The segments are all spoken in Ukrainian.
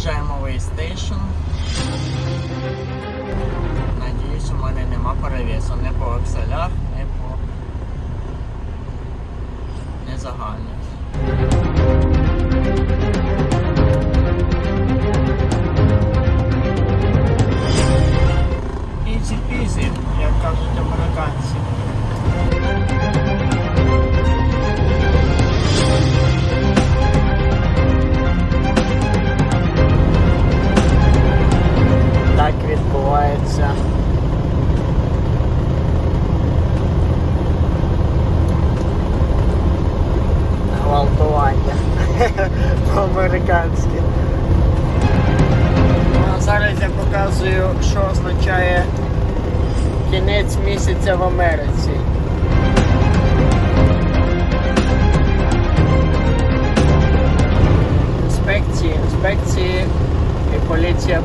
Заїжджаємо вейстейшн. Надіюсь, у мене нема перевісу не по акселях, не по не загальних. По-американськи. Ну, а зараз я показую, що означає кінець місяця в Америці. Інспекції, інспекції, і поліція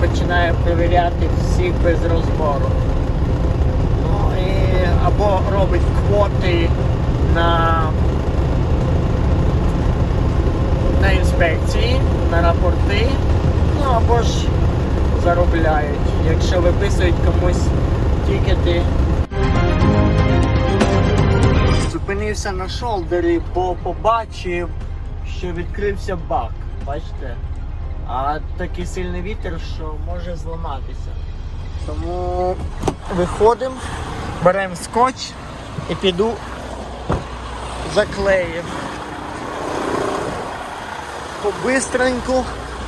починає перевіряти всіх без розбору. Ну і або робить квоти на, на інспекції, на рапорти, ну або ж заробляють, якщо виписують комусь тікети. Зупинився на шолдері, бо побачив, що відкрився бак. Бачите? А такий сильний вітер, що може зламатися. Тому виходимо, беремо скотч і піду заклеїв. Побистреньку.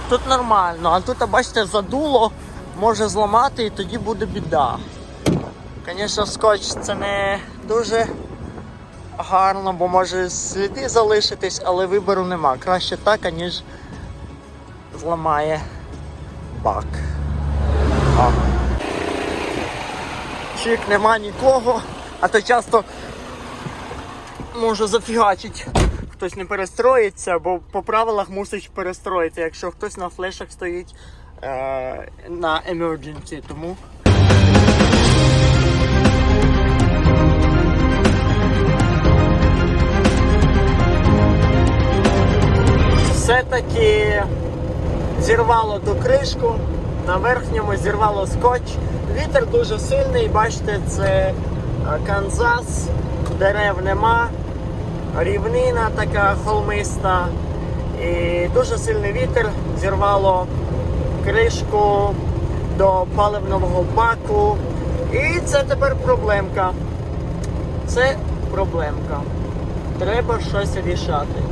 Тут нормально, а тут, бачите, задуло, може зламати і тоді буде біда. Звісно, скотч це не дуже гарно, бо може сліди залишитись, але вибору нема. Краще так, ніж зламає бак. О. Чик, нема нікого, а то часто може зафігачить. Хтось не перестроїться, бо по правилах мусить перестроїти, якщо хтось на флешах стоїть е, на emergency, тому. Все-таки зірвало ту кришку, на верхньому зірвало скотч. Вітер дуже сильний, бачите, це Канзас, дерев нема, рівнина така холмиста. І дуже сильний вітер зірвало кришку до паливного баку. І це тепер проблемка. Це проблемка. Треба щось рішати.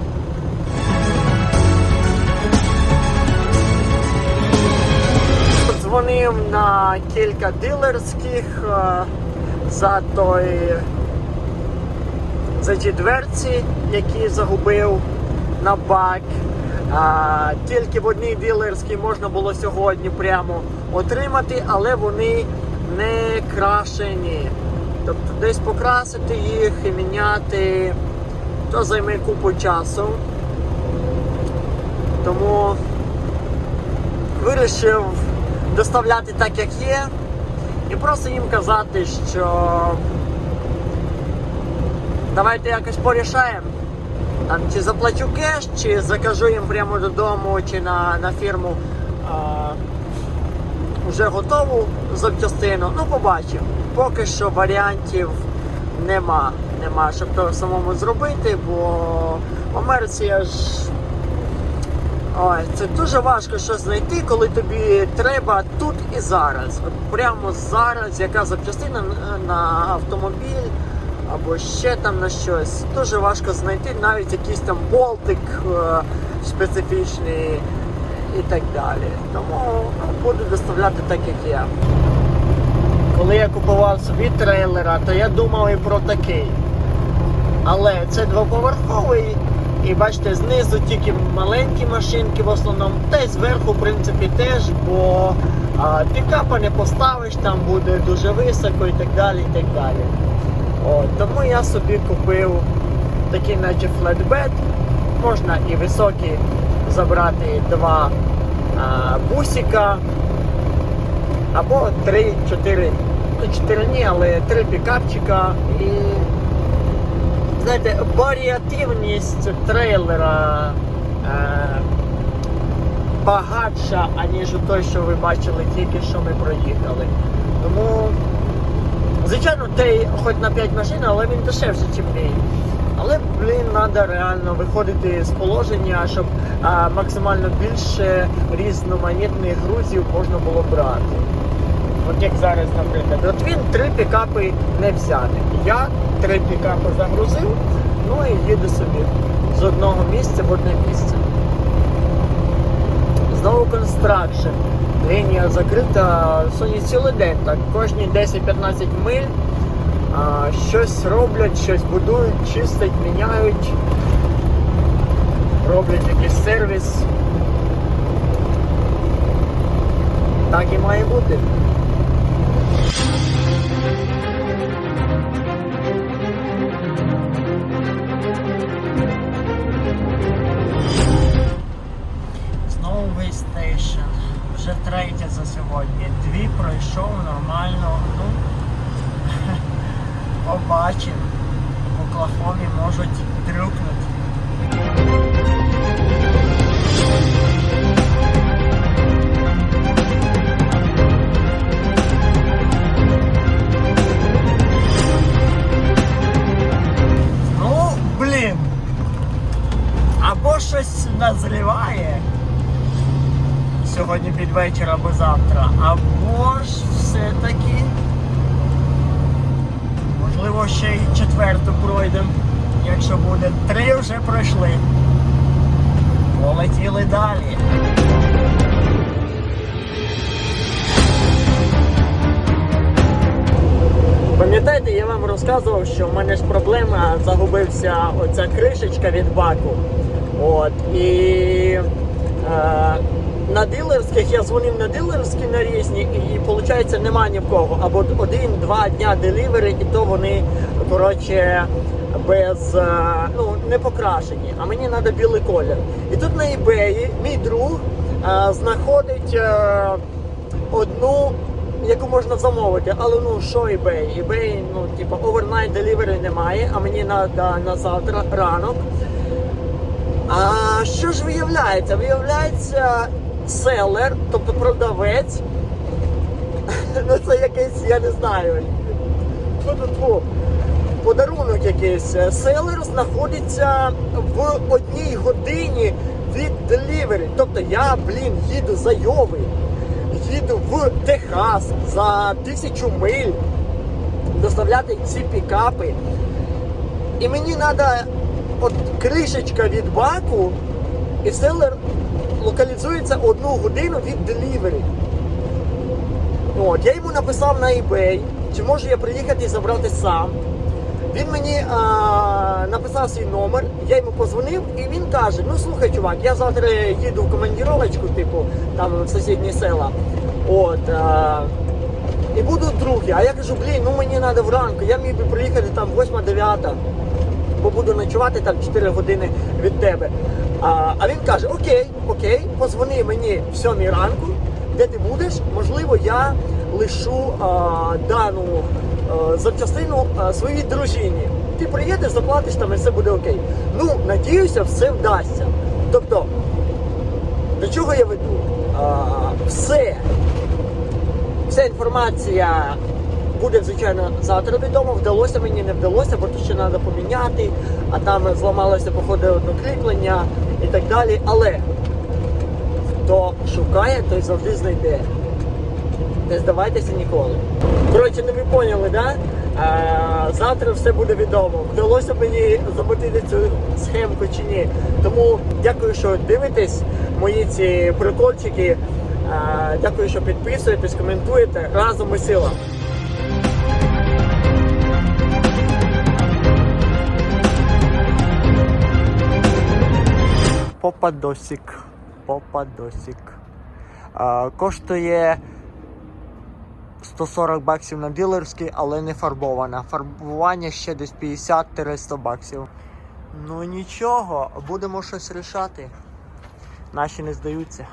Дзвонив на кілька дилерських е, за той за ті дверці, які загубив на бак. А, тільки в одній дилерській можна було сьогодні прямо отримати, але вони не крашені. Тобто десь покрасити їх і міняти, то займе купу часу. Тому вирішив доставляти так, як є, і просто їм казати, що давайте якось порішаємо. Там, чи заплачу кеш, чи закажу їм прямо додому, чи на, на фірму а, вже готову запчастину. Ну, побачимо. Поки що варіантів нема. Нема, щоб то самому зробити, бо в Америці я ж Ой, це дуже важко щось знайти, коли тобі треба тут і зараз. От прямо зараз, яка запчастина на- автомобіль або ще там на щось. Дуже важко знайти навіть якийсь там болтик е, специфічний і так далі. Тому ну, буду доставляти так, як я. Коли я купував собі трейлера, то я думав і про такий. Але це двоповерховий. І бачите, знизу тільки маленькі машинки в основному, та й зверху, в принципі, теж, бо а, пікапа не поставиш, там буде дуже високо і так далі. і так далі. От, тому я собі купив такий, наче флетбед. Можна і високі забрати два а, бусика, або три-чотири, ну чотири ні, але три пікапчика і знаєте, варіативність трейлера е, багатша, аніж той, що ви бачили тільки що ми проїхали. Тому, звичайно, той хоч на 5 машин, але він дешевший, ніж мій. Але, блін, треба реально виходити з положення, щоб а, максимально більше різноманітних грузів можна було брати. От як зараз, наприклад, от він три пікапи не взяти. Я три пікапи загрузив, ну і їду собі з одного місця в одне місце. Знову констракшн. Лінія закрита сьогодні цілий день, так, кожні 10-15 миль а, щось роблять, щось будують, чистять, міняють, роблять якийсь сервіс. Так і має бути. Вже третє за сьогодні. Дві пройшов нормально. Ну, побачимо. В Оклахомі можуть трюкнути. Ну, блін. Або щось назріває Сьогодні під вечір або завтра, або ж все-таки можливо ще й четверту пройдемо, якщо буде. Три вже пройшли. Полетіли далі. Пам'ятаєте, я вам розказував, що в мене ж проблема загубився оця кришечка від баку. От, і е, на дилерських я дзвонив на дилерські на різні, і виходить немає ні в кого. Або один-два дня делівери, і то вони коротше без е, ну не покрашені. А мені треба білий колір. І тут на eBay мій друг е, знаходить е, одну. Яку можна замовити, але ну що eBay? eBay, ну типу overnight delivery немає, а мені треба на завтра ранок. А що ж виявляється? Виявляється селер, тобто продавець. Ну це якийсь, я не знаю. Фу-фу-фу. Подарунок якийсь. Селер знаходиться в одній годині від делівері. Тобто я, блін, їду за Йови, їду в Техас за тисячу миль доставляти ці пікапи. І мені треба от кришечка від баку, і селер локалізується одну годину від делівері. От, я йому написав на eBay, чи можу я приїхати і забрати сам. Він мені а, написав свій номер, я йому позвонив, і він каже: ну слухай, чувак, я завтра їду в командіровочку, типу, там в сусідні села. От, а, і буду другі. А я кажу, блін, ну мені треба вранку, я міг би приїхати там 8-9 бо буду ночувати там 4 години від тебе. А, а він каже: Окей, окей, позвони мені в 7 ранку, де ти будеш. Можливо, я лишу а, дану а, запчастину а, своїй дружині. Ти приїдеш, заплатиш там і все буде окей. Ну, надіюся, все вдасться. Тобто, до чого я веду? А, все. Вся інформація буде, звичайно, завтра відомо. Вдалося мені, не вдалося, бо тут ще треба поміняти, а там зламалося, походу, одне кріплення і так далі. Але хто шукає, той завжди знайде. Не здавайтеся ніколи. Коротше, не ви поняли, да? А, завтра все буде відомо. Вдалося мені замотити цю схемку чи ні. Тому дякую, що дивитесь мої ці прикольчики. А, дякую, що підписуєтесь, коментуєте. Разом ми сила. Попадосик. Попадосик. А, коштує 140 баксів на дилерській, але не фарбована. Фарбування ще десь 50-100 баксів. Ну нічого, будемо щось рішати. Наші не здаються.